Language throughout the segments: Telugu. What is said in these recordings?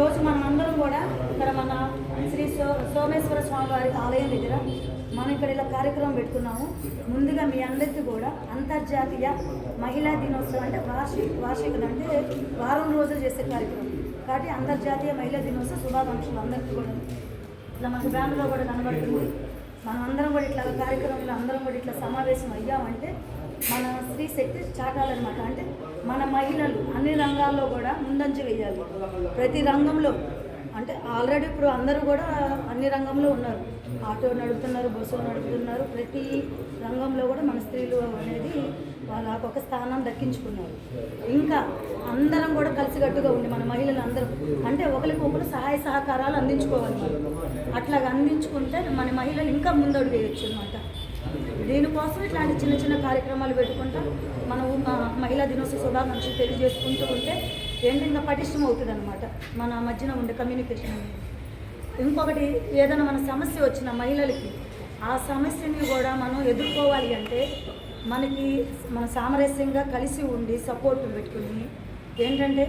ఈరోజు మనం అందరం కూడా ఇక్కడ మన శ్రీ సో సోమేశ్వర స్వామి వారి ఆలయం దగ్గర మనం ఇక్కడ ఇలా కార్యక్రమం పెట్టుకున్నాము ముందుగా మీ అందరికీ కూడా అంతర్జాతీయ మహిళా దినోత్సవం అంటే వార్షిక వార్షిక అంటే వారం రోజులు చేసే కార్యక్రమం. కాబట్టి అంతర్జాతీయ మహిళా దినోత్సవ శుభాకాంక్షలు అందరికీ కూడా. ఇట్లా మన బ్యాంకులో కూడా కనబడుతుంది. మనం అందరం కూడా ఇట్లా కార్యక్రమంలో అందరం కూడా ఇట్లా సమావేశం అయ్యామంటే మన స్త్రీ శక్తి చాటాలన్నమాట. అంటే మన మహిళలు అన్ని రంగాల్లో కూడా ముందంజ వేయాలి. ప్రతి రంగంలో అంటే ఆల్రెడీ ఇప్పుడు అందరూ కూడా అన్ని రంగంలో ఉన్నారు. ఆటో నడుపుతున్నారు బస్సు నడుపుతున్నారు. ప్రతి రంగంలో కూడా మన స్త్రీలు అనేది వాళ్ళకు ఒక స్థానం దక్కించుకున్నారు. ఇంకా అందరం కూడా కలిసికట్టుగా ఉండి మన మహిళలు అందరూ అంటే ఒకరికి ఒకరు సహాయ సహకారాలు అందించుకోవాలి. మనం అట్లాగా అందించుకుంటే మన మహిళలు ఇంకా ముందడుగు వేయచ్చు అనమాట దీనికోసం ఇట్లాంటి చిన్న చిన్న కార్యక్రమాలు పెట్టుకుంటా మనం మహిళా దినోత్సవ నుంచి తెలియజేసుకుంటూ ఉంటే ఏంటి పటిష్టం అవుతుంది అనమాట మన మధ్యన ఉండే కమ్యూనికేషన్ ఇంకొకటి ఏదైనా మన సమస్య వచ్చిన మహిళలకి ఆ సమస్యని కూడా మనం ఎదుర్కోవాలి అంటే మనకి మన సామరస్యంగా కలిసి ఉండి సపోర్ట్ పెట్టుకుని ఏంటంటే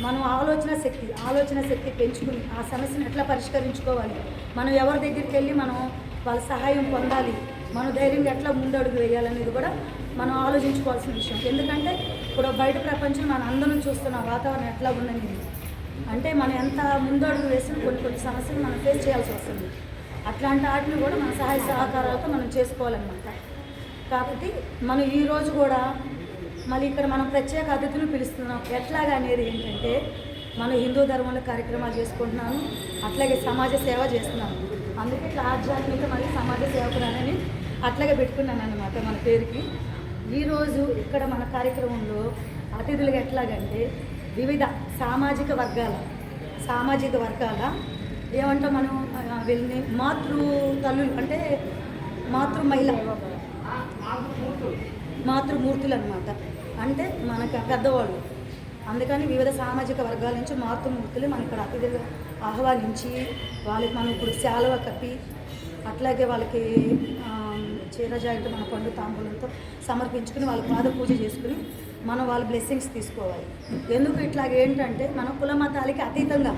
మనం ఆలోచన శక్తి ఆలోచన శక్తి పెంచుకుని ఆ సమస్యను ఎట్లా పరిష్కరించుకోవాలి? మనం ఎవరి దగ్గరికి వెళ్ళి మనం వాళ్ళ సహాయం పొందాలి? మన ధైర్యంగా ఎట్లా ముందడుగు వేయాలనేది కూడా మనం ఆలోచించుకోవాల్సిన విషయం. ఎందుకంటే ఇప్పుడు బయట ప్రపంచం మన అందరం చూస్తున్న వాతావరణం ఎట్లా ఉందనేది. అంటే మనం ఎంత ముందడుగు వేసిన కొన్ని కొన్ని సమస్యలు మనం ఫేస్ చేయాల్సి వస్తుంది. అట్లాంటి వాటిని కూడా మన సహాయ సహకారాలతో మనం చేసుకోవాలన్నమాట. కాబట్టి మనం ఈరోజు కూడా మళ్ళీ ఇక్కడ మనం ప్రత్యేక అతిథులు పిలుస్తున్నాం. ఎట్లాగా అనేది ఏంటంటే మనం హిందూ ధర్మంలో కార్యక్రమాలు చేసుకుంటున్నాము అట్లాగే సమాజ సేవ చేస్తున్నాము అందుకే ఇట్లా ఆధ్యాత్మిక మరియు సమాజ సేవకురాలని అట్లాగే పెట్టుకున్నాను అనమాట మన పేరుకి. ఈరోజు ఇక్కడ మన కార్యక్రమంలో అతిథులుగా ఎట్లాగంటే వివిధ సామాజిక వర్గాల సామాజిక వర్గాల ఏమంటాం మనం ఆ, వీళ్ళని మాతృ తల్లులు అంటే మాతృ మహిళ మాతృమూర్తులు అనమాట అంటే మనకు పెద్దవాళ్ళు. అందుకని వివిధ సామాజిక వర్గాల నుంచి మాతృమూర్తులు మన ఇక్కడ అతిథిగా ఆహ్వానించి వాళ్ళకి మనం ఇప్పుడు శాలువ కప్పి అట్లాగే వాళ్ళకి ఆ, చీర జాకెట్ మన పండు తాంబూలంతో సమర్పించుకుని వాళ్ళ పాద పూజ చేసుకుని మనం వాళ్ళ బ్లెస్సింగ్స్ తీసుకోవాలి. ఎందుకు ఇట్లాగ ఏంటంటే మన కుల మతాలకి అతీతంగా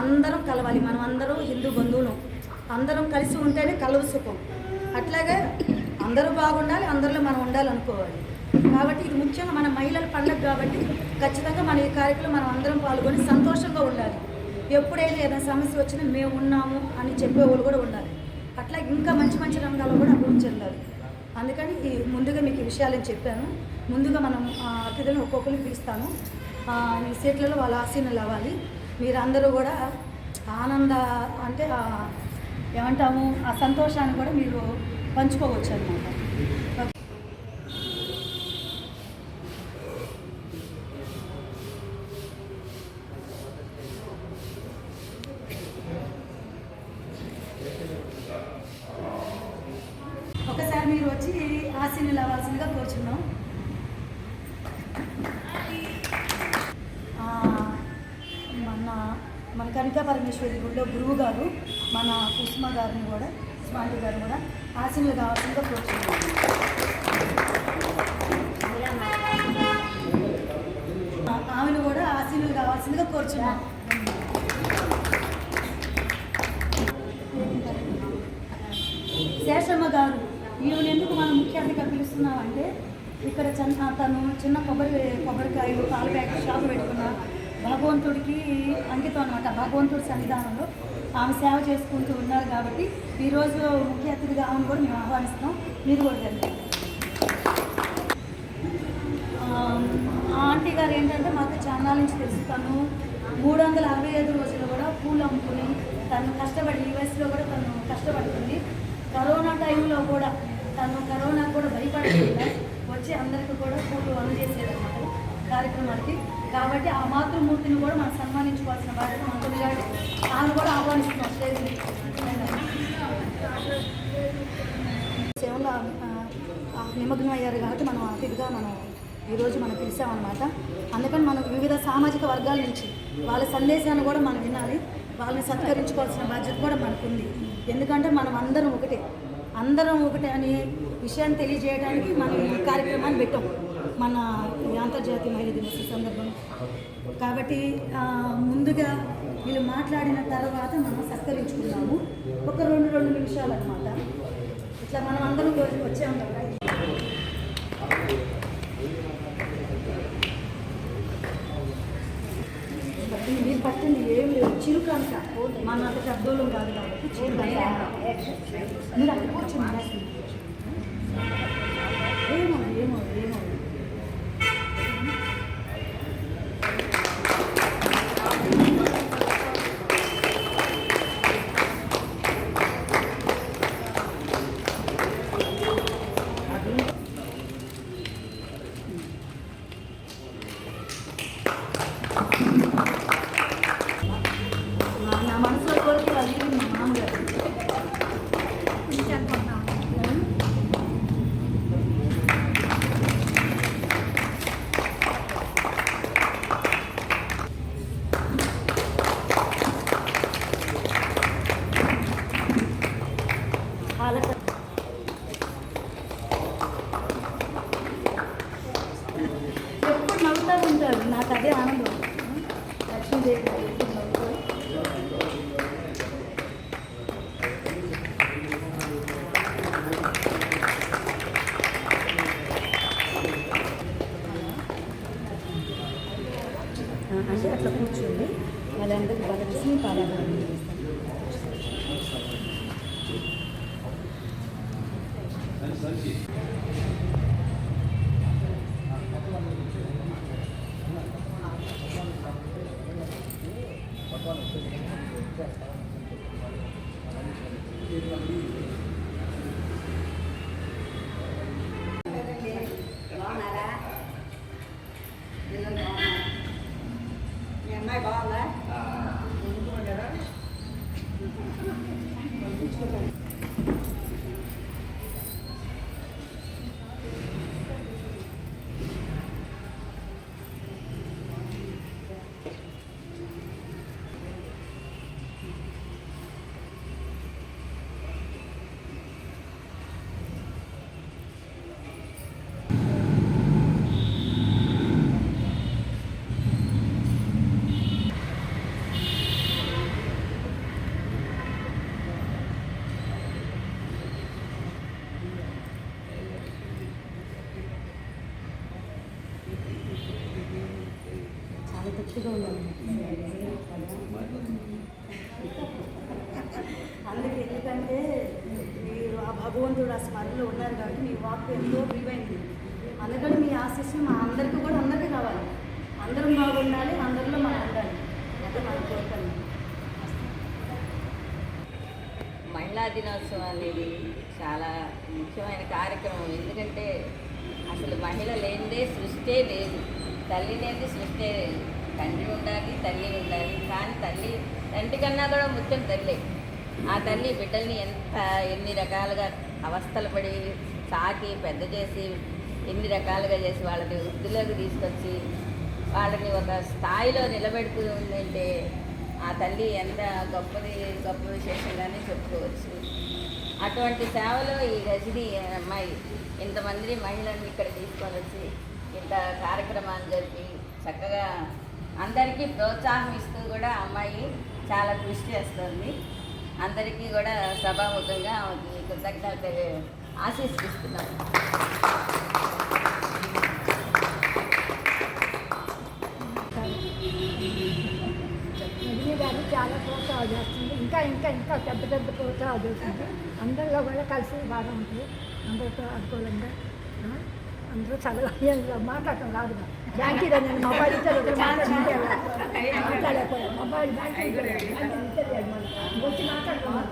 అందరం కలవాలి. మనం అందరం హిందూ బంధువులు. అందరం కలిసి ఉంటేనే కలవు సుఖం. అట్లాగే అందరూ బాగుండాలి అందరిలో మనం ఉండాలనుకోవాలి. కాబట్టి ఇది ముఖ్యంగా మన మహిళల పండుగ కాబట్టి ఖచ్చితంగా మన ఈ కార్యక్రమం మనం అందరం పాల్గొని సంతోషంగా ఉండాలి. ఎప్పుడైనా ఏదైనా సమస్య వచ్చినా మేము ఉన్నాము అని చెప్పేవాళ్ళు కూడా ఉండాలి. అట్లా ఇంకా మంచి మంచి రంగాల్లో కూడా అభివృద్ధి చెందాలి అందుకని ముందుగా మీకు ఈ విషయాలను చెప్పాను. ముందుగా మనం ఆ, అతిథులను ఒక్కొక్కరిని పిలుస్తాను. ఈ సీట్లలో వాళ్ళ ఆసీనులు అవ్వాలి. మీరందరూ కూడా ఆనంద అంటే ఏమంటాము ఆ సంతోషాన్ని కూడా మీరు పంచుకోవచ్చు అనమాట ఒకసారి మీరు వచ్చి ఆశీనులు అవ్వాల్సిందిగా కోరుచున్నాం. మన మన కనికా పరమేశ్వరి గుడిలో గురువు గారు మన కుసుమ గారిని కూడా స్వామి గారు కూడా ఆశీనులు కావాల్సిందిగా కోరుచున్నాం. ఆమెను కూడా ఆశీనులు కావాల్సిందిగా కోరుచున్నాం. చేస్తున్నామంటే ఇక్కడ చిన్న తను చిన్న కొబ్బరి కొబ్బరికాయలు పాల ప్యాకెట్ షాప్ పెట్టుకున్న భగవంతుడికి అంకితం అనమాట భగవంతుడి సన్నిధానంలో ఆమె సేవ చేసుకుంటూ ఉన్నారు కాబట్టి ఈరోజు ముఖ్య అతిథిగా ఆమెను కూడా మేము ఆహ్వానిస్తాం మీరు కూడా రండి. ఆ ఆంటీ గారు ఏంటంటే మాకు చాలా నుంచి తెలుసు. తను మూడు వందల అరవై ఐదు రోజులు కూడా పూలు అమ్ముకుని తను కష్టపడి ఈ వయసులో కూడా తను కష్టపడుతుంది. కరోనా టైంలో కూడా తను కరోనా కూడా భయపడకుండా వచ్చి అందరికీ కూడా పూలు అందజేసేదన్నమాట కార్యక్రమానికి. కాబట్టి ఆ మాతృమూర్తిని కూడా మనం సన్మానించుకోవాల్సిన బాధ్యత మనకు ఉంది కాబట్టి కూడా ఆహ్వానిస్తున్నాం. స్టేజ్ సేవలో నిమగ్నం అయ్యారు కాబట్టి మనం అతిథిగా మనం ఈరోజు మనం పిలిచామన్నమాట. అందుకని మనం వివిధ సామాజిక వర్గాల నుంచి వాళ్ళ సందేశాన్ని కూడా మనం వినాలి. వాళ్ళని సత్కరించుకోవాల్సిన బాధ్యత కూడా మనకు ఉంది ఎందుకంటే మనం అందరం ఒకటే. అందరం ఒకటే అనే విషయాన్ని తెలియజేయడానికి మనం ఈ కార్యక్రమాన్ని పెట్టాం. మన అంతర్జాతీయ మహిళా దినోత్సవ సందర్భం కాబట్టి ముందుగా వీళ్ళు మాట్లాడిన తర్వాత మనం సత్కరించుకున్నాము ఒక రెండు రెండు నిమిషాలు అనమాట ఇట్లా మనం అందరం వచ్చాము కదా. పట్టింది ఏం లేదు చిరుక అంట. మన అంత పెద్దోళ్ళం కాదు కాబట్టి చిరుక మీరు అక్కడ ఏమో ఏమో. ఆ, అంటే అట్లా కూర్చోండి వాళ్ళందరికీ బలకృష్ణ పాదాలు బాగున్నారా పిల్లలు బాగున్నారా మీ అమ్మాయి బాగుందా చాలా తృప్తిగా ఉన్నాను అందుకే ఎందుకంటే మీరు ఆ భగవంతుడు ఆ స్మరణలో ఉన్నారు కాబట్టి మీ వాక్ ఎంతో విలువైంది. అందుకని మీ ఆశీస్సులు మా అందరికీ కూడా అందరికీ కావాలి. అందరం బాగుండాలి అందరిలో మనం ఉండాలి. అదే మనం కోరుతాను మహిళా దినోత్సవం అనేది చాలా ముఖ్యమైన కార్యక్రమం. ఎందుకంటే అసలు మహిళ లేనిదే సృష్టే లేదు. తల్లి లేనిది సృష్టే లేదు. తండ్రి ఉండాలి తల్లి ఉండాలి. కానీ తల్లి తండ్రి కన్నా కూడా ముఖ్యం తల్లి. ఆ తల్లి బిడ్డల్ని ఎంత ఎన్ని రకాలుగా అవస్థలు పడి సాకి పెద్ద చేసి ఎన్ని రకాలుగా చేసి వాళ్ళని వృద్ధిలోకి తీసుకొచ్చి వాళ్ళని ఒక స్థాయిలో నిలబెడుతుందంటే ఆ తల్లి ఎంత గొప్పది గొప్ప విశేషంగానే చెప్పుకోవచ్చు. అటువంటి సేవలో ఈ రజని అమ్మాయి ఇంతమంది మహిళల్ని ఇక్కడ తీసుకొని వచ్చి ఇంత కార్యక్రమాలు జరిపి చక్కగా అందరికీ ప్రోత్సాహం ఇస్తూ కూడా అమ్మాయి చాలా కృషి చేస్తుంది. అందరికీ కూడా సభాముఖంగా ఆమెకి కృతజ్ఞత ఆశీస్సిస్తున్నాం చాలా ప్రోత్సాహం చేస్తుంది ఇంకా ఇంకా ఇంకా పెద్ద పెద్ద ప్రోత్సాహం చేస్తుంది అందరిలో కూడా కలిసి బాగా ఉంటుంది అందరితో అనుకూలంగా అందరూ చాలా మాట్లాడటం రాదు. బ్యాంకీ నేను మొబైల్ ఇచ్చారు మాట్లాడలేకపోయాను మొబైల్ బ్యాంకీ ఇచ్చారు వచ్చి మాట్లాడుతున్నాను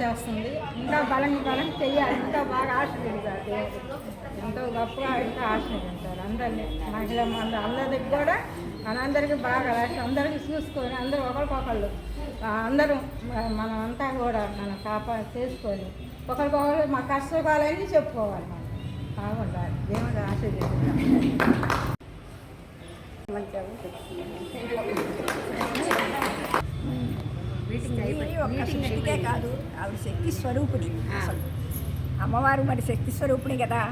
చేస్తుంది ఇంకా బలం బలం చెయ్యాలి. ఇంకా బాగా ఆశీర్వదించారు దేవుడు ఎంతో గొప్పగా ఇంకా ఆశీర్వదించారు అందరినీ మహిళ మంద అందరికి కూడా మనందరికీ బాగా రాసి అందరికీ చూసుకొని అందరూ ఒకరికొకళ్ళు అందరూ మనం అంతా కూడా మనం కాపా చేసుకొని ఒకరికొకరు మా కష్టకాలన్నీ చెప్పుకోవాలి బాగుండాలి దేవుడు ఆశీర్వదించాలి కాదు ఆవిడ శక్తి స్వరూపిణి అసలు అమ్మవారు మరి శక్తి స్వరూపిణి కదా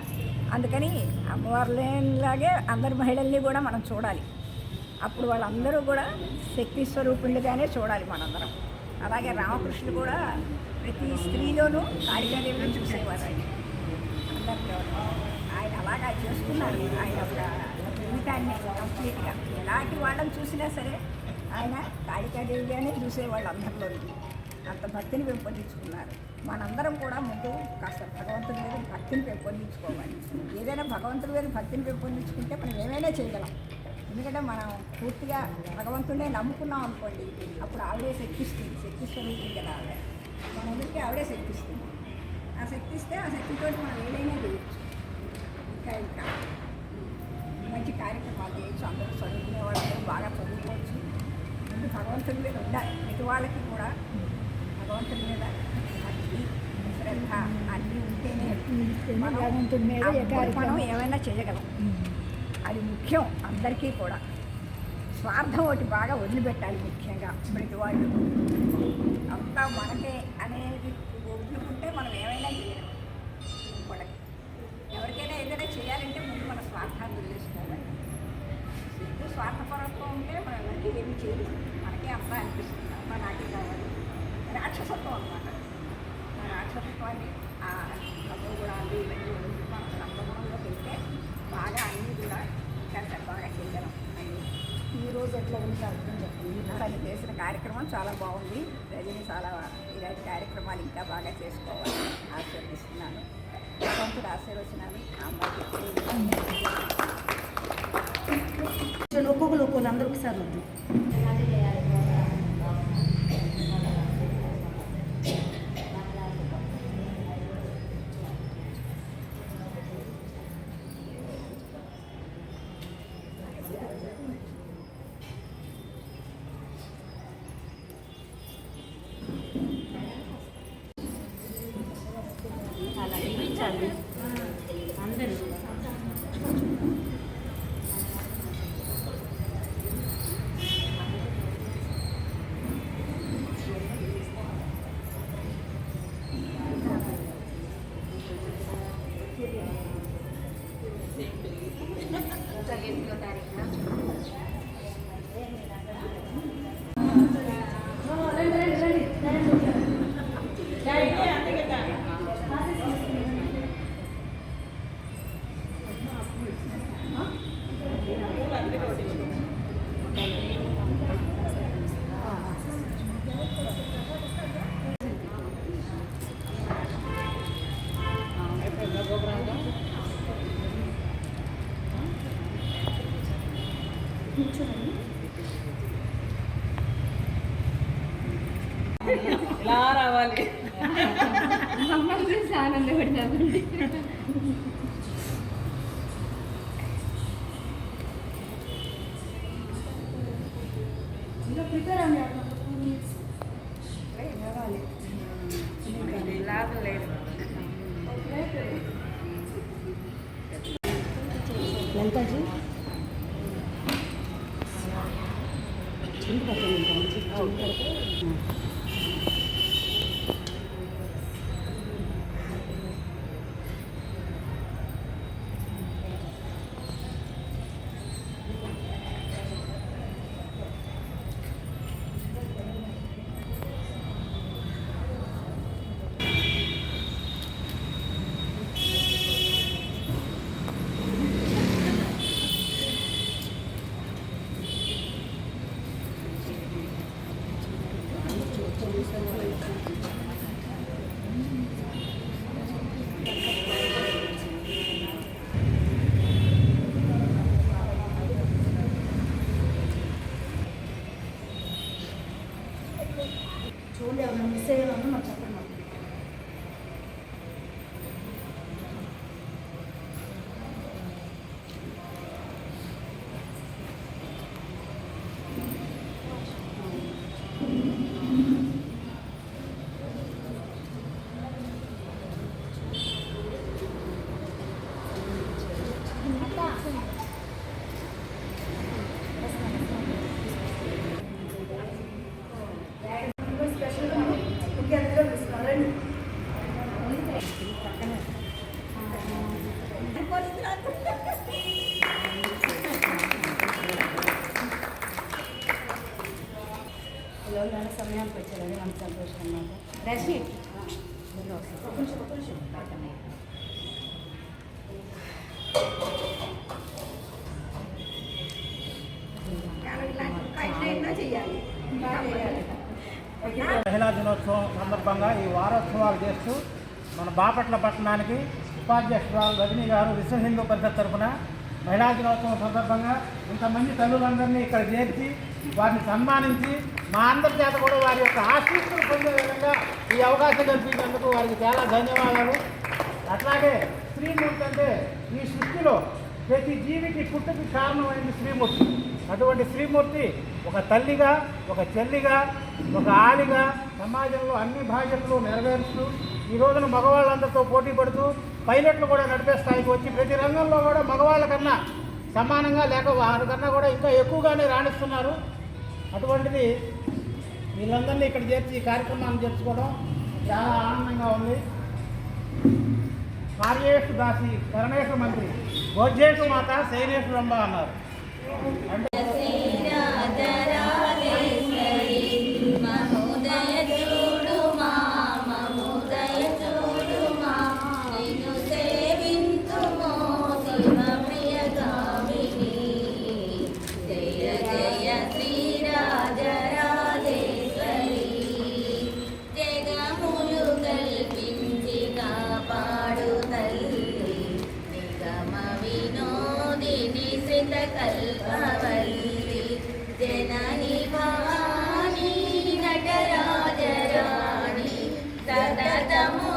అందుకని అమ్మవారు లేనిలాగే అందరి మహిళల్ని కూడా మనం చూడాలి. అప్పుడు వాళ్ళందరూ కూడా శక్తి స్వరూపులుగానే చూడాలి. మనందరం అలాగే రామకృష్ణుడు కూడా ప్రతి స్త్రీలోనూ కాళికాదేవిని చూసేవారు. అలా అలాగా ఆయన ఒక జీవితాన్ని కంప్లీట్గా ఎలాంటి వాళ్ళని చూసినా సరే ఆయన కాళికాదేవిగానే చూసేవాళ్ళు అందరిలో అంత భక్తిని పెంపొందించుకున్నారు. మనందరం కూడా ముందు కాస్త భగవంతుడి మీద భక్తిని పెంపొందించుకోవాలి. ఏదైనా భగవంతుడి మీద భక్తిని పెంపొందించుకుంటే మనం ఏమైనా చేయగలం. ఎందుకంటే మనం పూర్తిగా భగవంతుడే నమ్ముకున్నాం అనుకోండి అప్పుడు ఆవిడే శక్తిస్తుంది. శక్తి స్వరూపం కదా ఆవిడ మనందరికీ ఆవిడే శక్తిస్తుంది. ఆ శక్తిస్తే ఆ శక్తితో మనం ఏదైనా చేయొచ్చు. ఇంకా ఇంకా. మంచి కార్యక్రమాలు చేయొచ్చు అందరూ చదువుకునే వాళ్ళు బాగా చదువుకోవచ్చు. ముందు భగవంతుడి మీద ఉండాలి. ప్రతి వాళ్ళకి కూడా భగవంతుడి మీద భక్తి శ్రద్ధ అన్నీ ఉంటేనే మనం ఏమైనా చేయగలం. అది ముఖ్యం అందరికీ కూడా. స్వార్థం ఒకటి బాగా వదిలిపెట్టాలి ముఖ్యంగా ప్రతి వాళ్ళు. అంతా మనకే అనేది వదులుకుంటే మనం ఏమైనా కూడా ఎవరికైనా ఏదైనా చేయాలంటే ముందు మన స్వార్థాన్ని వదిలేసుకోవాలి. ఎక్కువ స్వార్థపరత్వం ఉంటే మనం ఎవరికి ఏమి చేయలేదు మనకే అంతా అనిపిస్తుంది. అంతా నాకే కావాలి. రాక్షసత్వం అనమాట ఆ రాక్షసత్వాన్ని ఆ రథగుణాలు ఇవన్నీ మన మనం పెడితే బాగా అన్నీ కూడా ఇంకా బాగా చేయగలం. ఈ రోజు ఎట్లా ఉంది అర్థం చెప్పండి తను చేసిన కార్యక్రమం చాలా బాగుంది. రజని చాలా ఇలాంటి కార్యక్రమాలు ఇంకా బాగా చేసుకోవాలని ఆశీర్వదిస్తున్నాను భగవంతుడు ఆశీర్వచనాలు ఆ అమ్మాయికి ఒక్కొక్కరు ఒక్కొక్కరు అందరూ ఒకసారి వద్దు ఇలా రావాలి. ఇంకా 么 C 了，那么。సమయానికి వచ్చారని మనకు సంతోషం అన్నమాట రషీద్ కొంచెం కొంచెం చేయాలి మహిళా దినోత్సవం సందర్భంగా ఈ వారోత్సవాలు చేస్తూ మన బాపట్ల పట్టణానికి ఉపాధ్యక్షురాలు రజనీ గారు విశ్వ హిందూ పరిషత్ తరఫున మహిళా దినోత్సవం సందర్భంగా ఇంతమంది తల్లులందరినీ ఇక్కడ చేర్చి వారిని సన్మానించి మా అందరి చేత కూడా వారి యొక్క ఆశీస్సులు పొందే విధంగా ఈ అవకాశం కల్పించినందుకు వారికి చాలా ధన్యవాదాలు. అట్లాగే శ్రీమూర్తి అంటే ఈ సృష్టిలో ప్రతి జీవికి పుట్టుకి కారణమైంది శ్రీమూర్తి అటువంటి శ్రీమూర్తి ఒక తల్లిగా ఒక చెల్లిగా ఒక ఆలిగా సమాజంలో అన్ని బాధ్యతలు నెరవేరుస్తూ ఈ రోజున మగవాళ్ళందరితో పోటీ పడుతూ పైలట్లు కూడా నడిపే స్థాయికి వచ్చి ప్రతి రంగంలో కూడా మగవాళ్ళ కన్నా సమానంగా లేక వారికన్నా కూడా ఇంకా ఎక్కువగానే రాణిస్తున్నారు. అటువంటిది వీళ్ళందరినీ ఇక్కడ చేర్చి ఈ కార్యక్రమాన్ని చేర్చుకోవడం చాలా ఆనందంగా ఉంది. కార్యేషు దాసి కరణేషు మంత్రి భోజ్యేషు మాత శైనేషు రంభ అన్నారు. అంటే సతతము